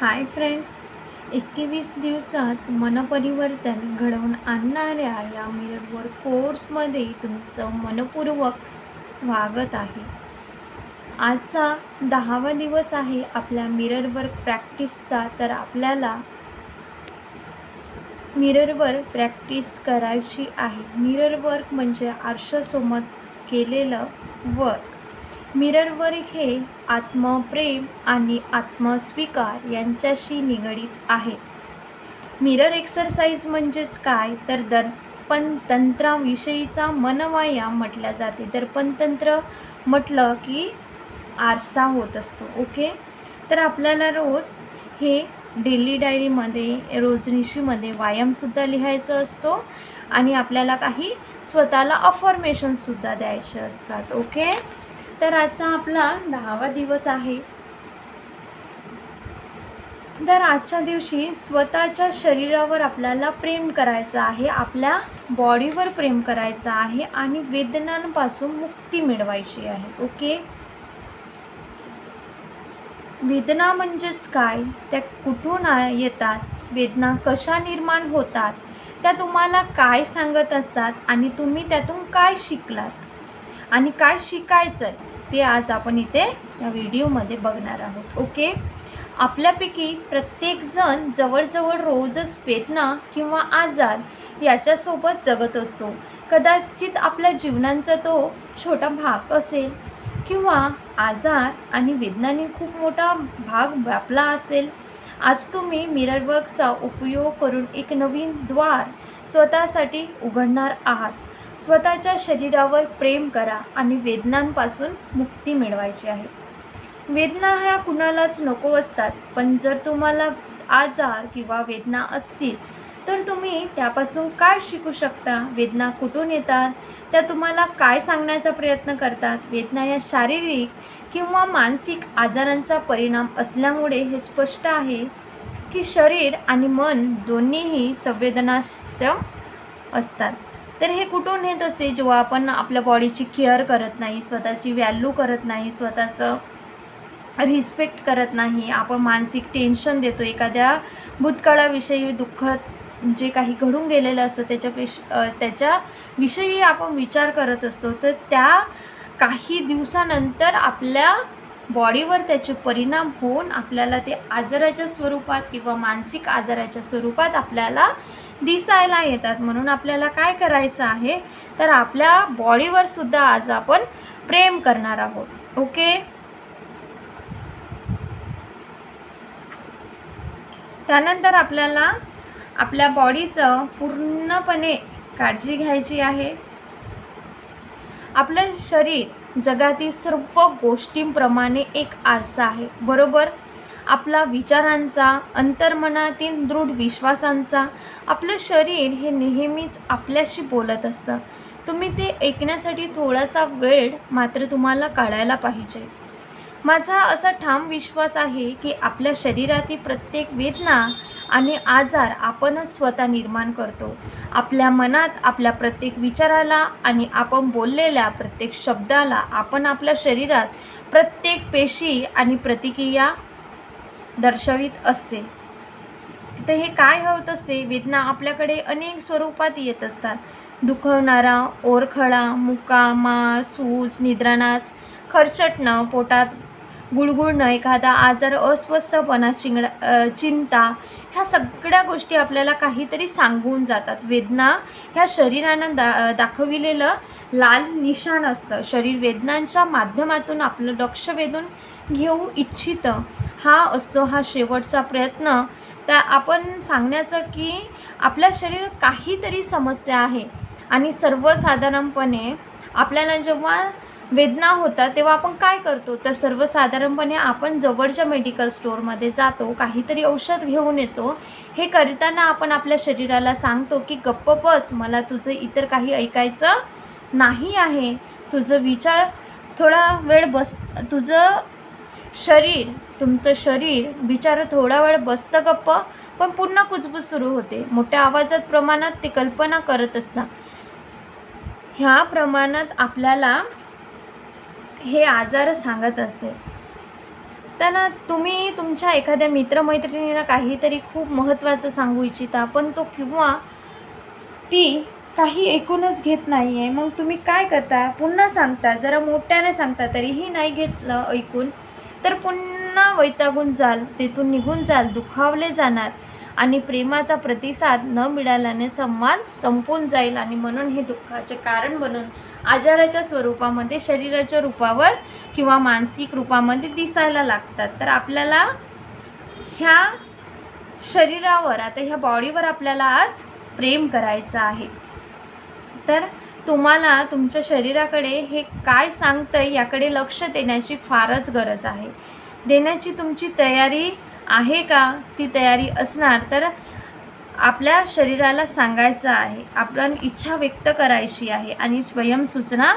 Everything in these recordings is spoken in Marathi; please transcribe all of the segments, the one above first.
हाय फ्रेंड्स एकवीस दिवसात मनपरिवर्तन घडवून आणणाऱ्या या मिररवर कोर्समध्ये तुमचं मनपूर्वक स्वागत आहे. आजचा दहावा दिवस आहे आपल्या मिररवर प्रॅक्टिसचा तर आपल्याला मिररवर प्रॅक्टिस करायची आहे. मिरर वर्क म्हणजे आरशासोबत केलेलं वर्क मिरर हे आत्मप्रेम आणि आत्मस्वीकार यांच्याशी निगडीत आहे. मिरर एक्सरसाइज म्हणजेच काय? तर दर्पण तंत्राविषयीचा मनवाया म्हटल्या जाते. दर्पण तंत्र म्हटलं की आरसा होत असतो ओके? तर आपल्याला रोज हे डेली डायरीमध्ये रोजनिशीमध्ये व्यायामसुद्धा लिहायचं असतो आणि आपल्याला काही स्वतःला अफॉर्मेशनसुद्धा द्यायचे असतात ओके? तर आजचा आपला दहावा दिवस आहे. तर आजच्या दिवशी स्वतःच्या शरीरावर आपल्याला प्रेम करायचं आहे आपल्या बॉडीवर प्रेम करायचं आहे आणि वेदनांपासून मुक्ती मिळवायची आहे ओके? वेदना म्हणजेच काय? त्या कुठून येतात? वेदना कशा निर्माण होतात? त्या तुम्हाला काय सांगत असतात आणि तुम्ही त्यातून काय शिकलात? आणि काय शिकायचं आहे ते आज आपण इथे या व्हिडिओमध्ये बघणार आहोत. ओके? आपल्यापैकी प्रत्येकजण जवळजवळ रोजच वेदना किंवा आजार याच्यासोबत जगत असतो. कदाचित आपल्या जीवनांचा तो छोटा भाग असेल किंवा आजार आणि वेदनाने खूप मोठा भाग व्यापला असेल. आज तुम्ही मिररवर्कचा उपयोग करून एक नवीन द्वार स्वतःसाठी उघडणार आहात. स्वतःच्या शरीरावर प्रेम करा आणि वेदनांपासून मुक्ती मिळवायची आहे. वेदना ह्या कुणालाच नको असतात पण जर तुम्हाला आजार किंवा वेदना असतील तर तुम्ही त्यापासून काय शिकू शकता? वेदना कुठून येतात? त्या तुम्हाला काय सांगण्याचा प्रयत्न करतात? वेदना या शारीरिक किंवा मानसिक आजारांचा परिणाम असल्यामुळे हे स्पष्ट आहे की शरीर आणि मन दोन्हीही संवेदनाक्षम असतात. तर हे कुठून येत असते जेव्हा आपण आपल्या बॉडीची केअर करत नाही स्वतःची व्हॅल्यू करत नाही स्वतःचं रिस्पेक्ट करत नाही आपण मानसिक टेन्शन देतो. एखाद्या भूतकाळाविषयी दुःख जे काही घडून गेलेलं असतं त्याच्यापेश त्याच्याविषयी आपण विचार करत असतो. तर त्या काही दिवसानंतर आपल्या बॉडीवर त्याचे परिणाम होऊन आपल्याला ते आजाराच्या स्वरूपात किंवा मानसिक आजाराच्या स्वरूपात आपल्याला दिसायला येतात. म्हणून आपल्याला काय करायचं आहे? तर आपल्या बॉडीवर सुद्धा आज आपण प्रेम करणार आहोत. ओके? त्यानंतर आपल्याला आपल्या बॉडीचं पूर्णपणे काळजी घ्यायची आहे. आपलं शरीर जगातील सर्व गोष्टींप्रमाणे एक आरसा आहे. बरोबर? आपला विचारांचा अंतर्मनातील दृढ विश्वासांचा आपलं शरीर हे नेहमीच आपल्याशी बोलत असतं. तुम्ही ते ऐकण्यासाठी थोडासा वेळ मात्र तुम्हाला काढायला पाहिजे. माझा असा ठाम विश्वास आहे की आपल्या शरीरातील प्रत्येक वेदना आणि आजार आपणच स्वतः निर्माण करतो. आपल्या मनात आपल्या प्रत्येक विचाराला आणि आपण बोललेल्या प्रत्येक शब्दाला आपण आपल्या शरीरात प्रत्येक पेशी आणि प्रतिक्रिया दर्शवित असते. तर हे काय होत असते? वेदना आपल्याकडे अनेक स्वरूपात येत असतात. दुखवणारा ओरखळा मुका मार सूज निद्रानास खरचटणं पोटात गुळगुळणं एखादा आजार अस्वस्थपणा चिंगडा चिंता ह्या सगळ्या गोष्टी आपल्याला काहीतरी सांगून जातात. वेदना ह्या शरीरानं दा दाखविलेलं लाल निशाण असतं. शरीर वेदनांच्या माध्यमातून आपलं लक्ष वेधून घेऊ इच्छितं. हा असतो हा शेवटचा प्रयत्न. त्या आपण सांगण्याचं की आपल्या शरीरात काहीतरी समस्या आहे. आणि सर्वसाधारणपणे आपल्याला जेव्हा वेदना होतात तेव्हा आपण काय करतो? तर सर्वसाधारणपणे आपण जवळच्या मेडिकल स्टोअरमध्ये जातो काहीतरी औषध घेऊन येतो. हे करताना आपण आपल्या शरीराला सांगतो की गप्प बस मला तुझं इतर काही ऐकायचं नाही आहे. तुझं विचार थोडा वेळ बस तुझं शरीर तुमचं शरीर विचार थोडा वेळ बसतं गप्प पण पुन्हा कुजबूज सुरू होते. मोठ्या आवाजात प्रमाणात ते कल्पना करत असतात. ह्या प्रमाणात आपल्याला हे आजार सांगत असते. तर तुम्ही तुमच्या एखाद्या मित्रमैत्रिणीला काहीतरी खूप महत्त्वाचं सांगू इच्छिता पण तो किंवा ती काही ऐकूनच घेत नाही आहे मग तुम्ही काय करता? पुन्हा सांगता जरा मोठ्याने सांगता तरीही नाही घेतलं ऐकून. तर पुन्हा वैतागून जाल तिथून निघून जाल दुखावले जाणार आणि प्रेमाचा प्रतिसाद न मिळाल्याने संवाद संपून जाईल आणि म्हणून हे दुःखाचे कारण बनून आजाराच्या स्वरूपामध्ये शरीराच्या रूपावर किंवा मानसिक रूपामध्ये दिसायला लागतात. तर आपल्याला ह्या शरीरावर आता ह्या बॉडीवर आपल्याला आज प्रेम करायचं आहे. तर तुम्हाला तुमच्या शरीराकडे हे काय सांगतं याकडे लक्ष देण्याची फारच गरज आहे. देण्याची तुमची तयारी आहे का? ती तयारी असणार. तर आपल्या शरीराला सांगायचं आहे आपण इच्छा व्यक्त करायची आहे आणि स्वयंसूचना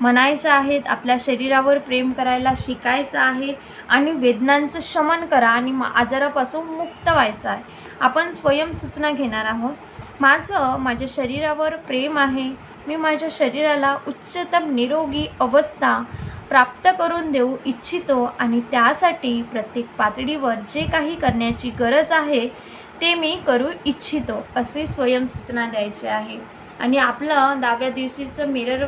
म्हणायच्या आहेत आपल्या शरीरावर प्रेम करायला शिकायचं आहे आणि वेदनांचं शमन करा आणि आजारापासून मुक्त व्हायचं आहे. आपण स्वयंसूचना घेणार आहोत. माझं माझ्या शरीरावर प्रेम आहे. मी माझ्या शरीराला उच्चतम निरोगी अवस्था प्राप्त करून देऊ इच्छितो आणि त्यासाठी प्रत्येक पातळीवर जे काही करण्याची गरज आहे ते मी करू इच्छितो असे स्वयंसूचना द्यायची आहे. आणि आपलं दहाव्या दिवशीचं मिरर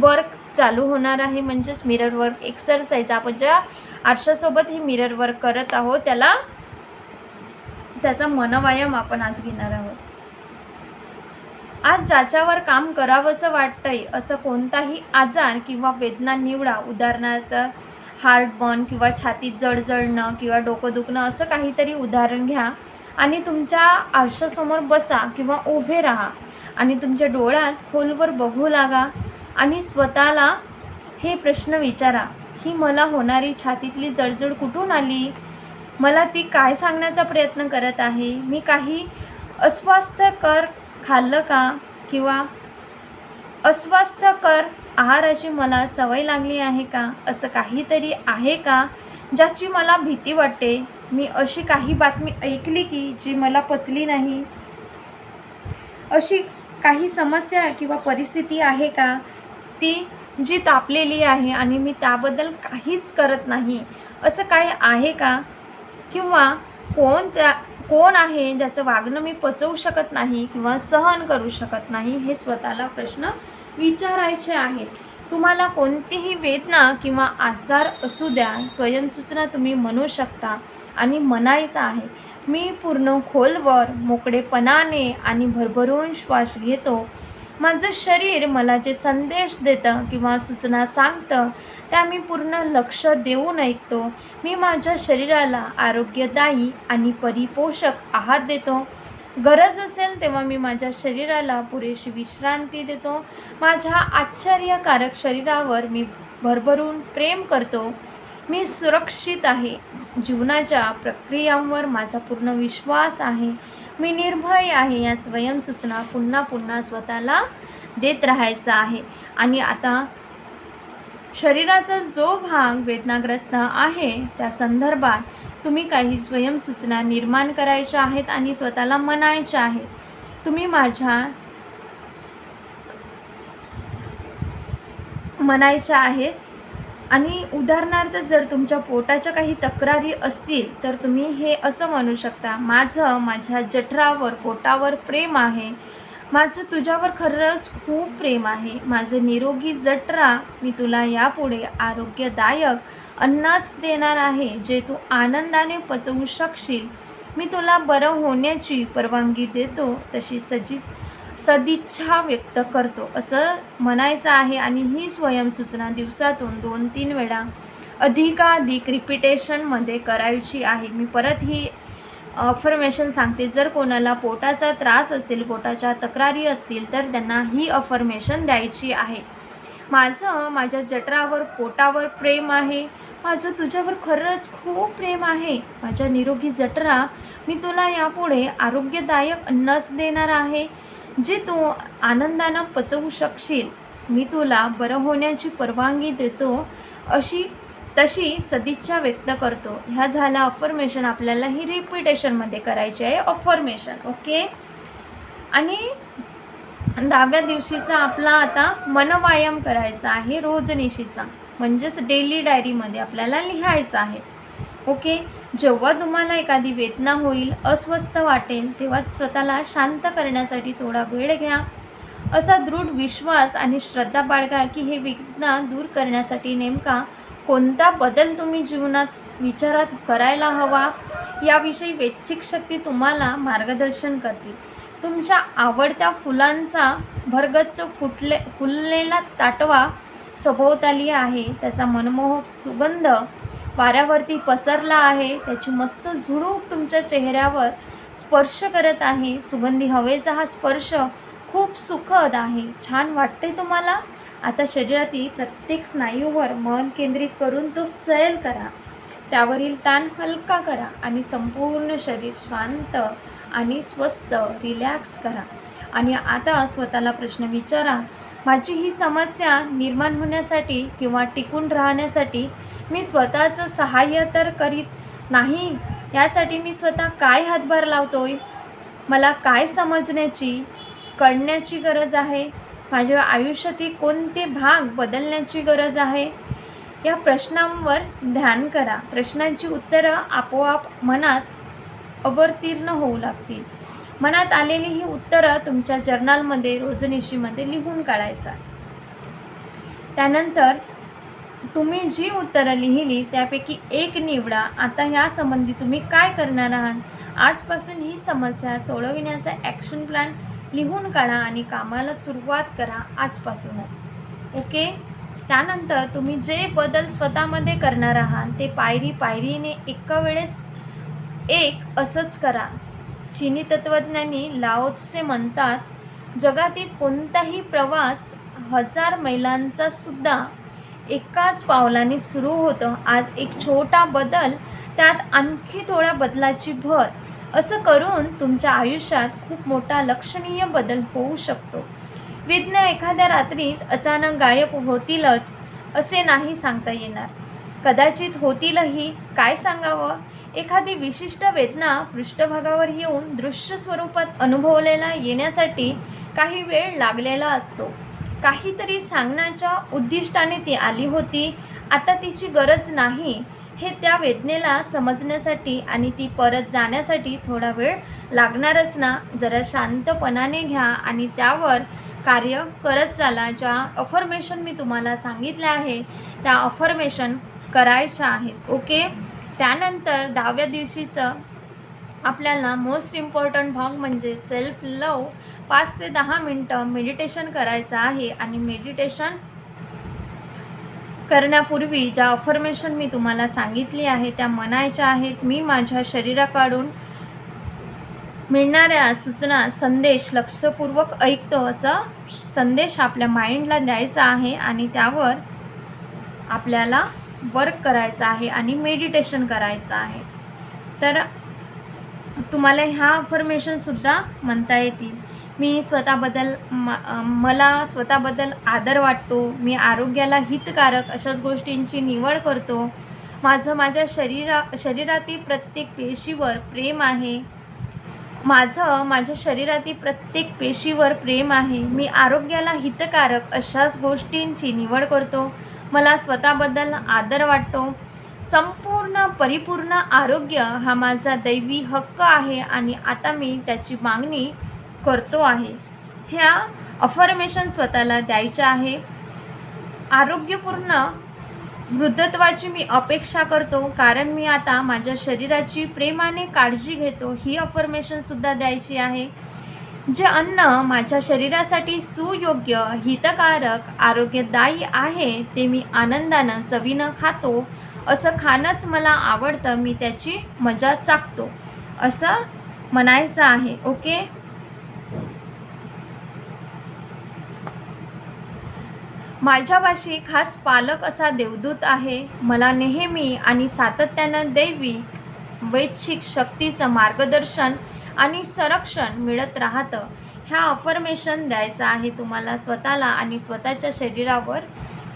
वर्क चालू होणार आहे म्हणजेच मिरर वर्क एक्सरसाइज आपण ज्या आरशासोबत हे मिरर वर्क करत आहोत त्याला त्याचा मनवायाम आपण आज घेणार आहोत. आज ज्याच्यावर काम करावंसं वाटतंय असं कोणताही आजार किंवा वेदना निवडा. उदाहरणार्थ हार्ट बर्न किंवा छातीत जळजळणं किंवा डोकं दुखणं असं काहीतरी उदाहरण घ्या. आणि तुमच्या आरशासमोर बसा किंवा उभे राहा. आणि तुमच्या डोळ्यात खोलवर बघू लागा आणि स्वतःला हे प्रश्न विचारा ही मला होणारी छातीतली जळजळ कुठून आली? मला ती काय सांगण्याचा प्रयत्न करत आहे? मी काही अस्वास्थ्यकर खाल्लं का? किंवा अस्वास्थ्यकर आहाराची मला सवय लागली आहे का? असं काहीतरी आहे का ज्याची मला भीती वाटते? मी अशी काही बातमी ऐकली की जी मला पचली नाही. अशी काही समस्या किंवा परिस्थिती आहे का? ती जी तापलेली आहे आणि मी त्याबद्दल काहीच करत नाही. असं काय आहे का? किंवा कोण त्या कोण आहे ज्याचं वागणं मी पचवू शकत नाही किंवा सहन करू शकत नाही हे स्वतःला प्रश्न विचारायचे आहेत. तुम्हाला कोणतीही वेदना किंवा आजार असू द्या स्वयंसूचना तुम्ही म्हणू शकता. आणि म्हणायचं आहे. मी पूर्ण खोलवर मोकळेपणाने आणि भरभरून श्वास घेतो. माझं शरीर मला जे संदेश देतं किंवा सूचना सांगतं त्या मी पूर्ण लक्ष देऊन ऐकतो. मी माझ्या शरीराला आरोग्यदायी आणि परिपोषक आहार देतो. गरज असेल तेव्हा मी माझ्या शरीराला पुरेशी विश्रांती देतो. माझ्या आश्चर्यकारक शरीरावर मी भरभरून प्रेम करतो. मी सुरक्षित आहे. जीवनाच्या प्रक्रियांवर माझा पूर्ण विश्वास आहे. मी निर्भय आहे या स्वयंसूचना पुन्हा पुन्हा स्वतःला देत राहायचा आहे. आणि आता शरीराचा जो भाग वेदनाग्रस्त आहे त्या संदर्भात तुम्ही काही स्वयंसूचना निर्माण करायच्या आहेत आणि स्वतःला म्हणायच्या आहेत. तुम्ही माझ्या म्हणायच्या आहेत. आणि उदाहरणार्थ जर तुमच्या पोटाच्या काही तक्रारी असतील तर तुम्ही हे असं म्हणू शकता माझं माझ्या जठरावर पोटावर प्रेम आहे. माझं तुझ्यावर खरंच खूप प्रेम आहे. माझं निरोगी जठरा मी तुला यापुढे आरोग्यदायक अन्नच देणार आहे जे तू आनंदाने पचवू शकशील. मी तुला बरं होण्याची परवानगी देतो तशी सजित सदिच्छा व्यक्त करतो. असं म्हणायचं आहे आणि ही स्वयंसूचना दिवसातून दोन तीन वेळा अधिकाधिक रिपिटेशनमध्ये करायची आहे. मी परत ही अफर्मेशन सांगते. जर कोणाला पोटाचा त्रास असेल पोटाच्या तक्रारी असतील तर त्यांना ही अफर्मेशन द्यायची आहे. माझं माझ्या जठरावर पोटावर प्रेम आहे. माझं तुझ्यावर खरंच खूप प्रेम आहे. माझ्या निरोगी जठरा मी तुला यापुढे आरोग्यदायक अन्नच देणार आहे. जे तू आनंदानं पचवू शकशील मी तुला बरं होण्याची परवानगी देतो अशी तशी सदिच्छा व्यक्त करतो. ह्या झाला अफर्मेशन आपल्याला ही रिपिटेशनमध्ये करायची आहे अफर्मेशन ओके आणि दहाव्या दिवशीचा आपला आता मनवायाम करायचा आहे रोजनिशीचा. म्हणजेच डेली डायरीमध्ये आपल्याला लिहायचं आहे ओके जेव्हा तुम्हाला एखादी वेदना होईल अस्वस्थ वाटेल तेव्हा स्वतःला शांत करण्यासाठी थोडा वेळ घ्या. असा दृढ विश्वास आणि श्रद्धा बाळगा की हे वेदना दूर करण्यासाठी नेमका कोणता बदल तुम्ही जीवनात विचारात करायला हवा याविषयी वैच्छिक शक्ती तुम्हाला मार्गदर्शन करतील. तुमच्या आवडत्या फुलांचा भरगच्च फुटले फुललेला ताटवा सभोवताली आहे. त्याचा मनमोहक सुगंध वाऱ्यावरती पसरला आहे. त्याची मस्त झुळूक तुमच्या चेहऱ्यावर स्पर्श करत आहे. सुगंधी हवेचा हा स्पर्श खूप सुखद आहे. छान वाटते तुम्हाला? आता शरीरातील प्रत्येक स्नायूवर मन केंद्रित करून तो सैल करा. त्यावरील ताण हलका करा आणि संपूर्ण शरीर शांत आणि स्वस्त रिलॅक्स करा. आणि आता स्वतःला प्रश्न विचारा माझी ही समस्या निर्माण होण्यासाठी किंवा टिकून राहण्यासाठी मी स्वतःचं सहाय्य तर करीत नाही यासाठी मी स्वतः काय हातभार लावतोय? मला काय समजण्याची कळण्याची गरज आहे? माझ्या आयुष्यातील कोणते भाग बदलण्याची गरज आहे? या प्रश्नांवर ध्यान करा. प्रश्नांची उत्तरं आपोआप मनात अवतीर्ण होऊ लागतील. मनात आलेली ही उत्तरं तुमच्या जर्नलमध्ये रोजनिशीमध्ये लिहून काढायचा त्यानंतर तुम्ही जी उत्तरं लिहिली त्यापैकी एक निवडा. आता ह्यासंबंधी तुम्ही काय करणार आहात? आजपासून ही समस्या सोडविण्याचा ॲक्शन प्लॅन लिहून काढा आणि कामाला सुरुवात करा आजपासूनच. ओके? त्यानंतर तुम्ही जे बदल स्वतःमध्ये करणार आहात ते पायरी पायरीने एका वेळेस एक असंच करा. चिनी तत्त्वज्ञानी लाओत्से म्हणतात जगातील कोणताही प्रवास हजार मैलांचा सुद्धा एकाच पावलाने सुरू होतं. आज एक छोटा बदल त्यात आणखी थोड्या बदलाची भर. असं करून तुमच्या आयुष्यात खूप मोठा लक्षणीय बदल होऊ शकतो. विज्ञ एखाद्या रात्रीत अचानक गायब होतीलच असे नाही सांगता येणार. कदाचित होतीलही काय सांगावं? एखादी विशिष्ट वेदना पृष्ठभागावर येऊन दृश्य स्वरूपात अनुभवलेला येण्यासाठी काही वेळ लागलेला असतो. काहीतरी सांगण्याच्या उद्दिष्टाने ती आली होती. आता तिची गरज नाही हे त्या वेदनेला समजण्यासाठी आणि ती परत जाण्यासाठी थोडा वेळ लागणारच ना. जरा शांतपणाने घ्या आणि त्यावर कार्य करत चाला. ज्या अफर्मेशन मी तुम्हाला सांगितले आहे त्या अफर्मेशन करायच्या आहेत. ओके त्यानंतर दहाव्या दिवशीचं आपल्याला मोस्ट इम्पॉर्टंट भाग म्हणजे सेल्फ लव पाच ते दहा मिनटं मेडिटेशन करायचं आहे आणि मेडिटेशन करण्यापूर्वी ज्या अफर्मेशन मी तुम्हाला सांगितली आहे त्या म्हणायच्या आहेत. मी माझ्या शरीराकडून मिळणाऱ्या सूचना संदेश लक्षपूर्वक ऐकतो असं संदेश आपल्या माइंडला द्यायचा आहे आणि त्यावर आपल्याला वर्क करायचं आहे आणि मेडिटेशन करायचं आहे. तर तुम्हाला ह्या अफर्मेशनसुद्धा म्हणता येतील. मी स्वतःबद्दल म मला स्वतःबद्दल आदर वाटतो. मी आरोग्याला हितकारक अशाच गोष्टींची निवड करतो. माझं माझ्या शरीरा शरीरातील प्रत्येक पेशीवर प्रेम आहे. माझं माझ्या शरीरातील प्रत्येक पेशीवर प्रेम आहे. मी आरोग्याला हितकारक अशाच गोष्टींची निवड करतो. मला स्वतःबद्दल आदर वाटतो. संपूर्ण परिपूर्ण आरोग्य हा माझा दैवी हक्क आहे आणि आता मी त्याची मागणी करतो आहे. ह्या अफर्मेशन स्वतःला द्यायच्या आहे. आरोग्यपूर्ण वृद्धत्वाची मी अपेक्षा करतो कारण मी आता माझ्या शरीराची प्रेमाने काळजी घेतो ही अफर्मेशनसुद्धा द्यायची आहे. जे अन्न माझ्या शरीरासाठी सुयोग्य हितकारक आरोग्यदायी आहे ते मी आनंदानं चवीनं खातो. असं खाणंच मला आवडतं मी त्याची मजा चाकतो असं म्हणायचं आहे ओके? माझ्यापाशी खास पालक असा देवदूत आहे. मला नेहमी आणि सातत्यानं दैवी वैच्छिक शक्तीचं मार्गदर्शन आणि संरक्षण मिळत राहतं. ह्या अफर्मेशन द्यायचं आहे तुम्हाला स्वतःला आणि स्वतःच्या शरीरावर.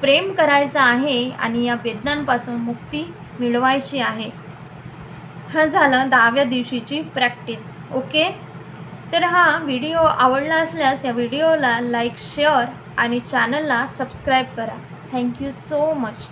प्रेम करायचं आहे आणि या वेदनांपासून मुक्ती मिळवायची आहे. हा झालं दहाव्या दिवशीची प्रॅक्टिस ओके तर हा व्हिडिओ आवडला असल्यास या व्हिडिओला लाईक शेअर आणि चॅनलला सबस्क्राईब करा. Thank you so much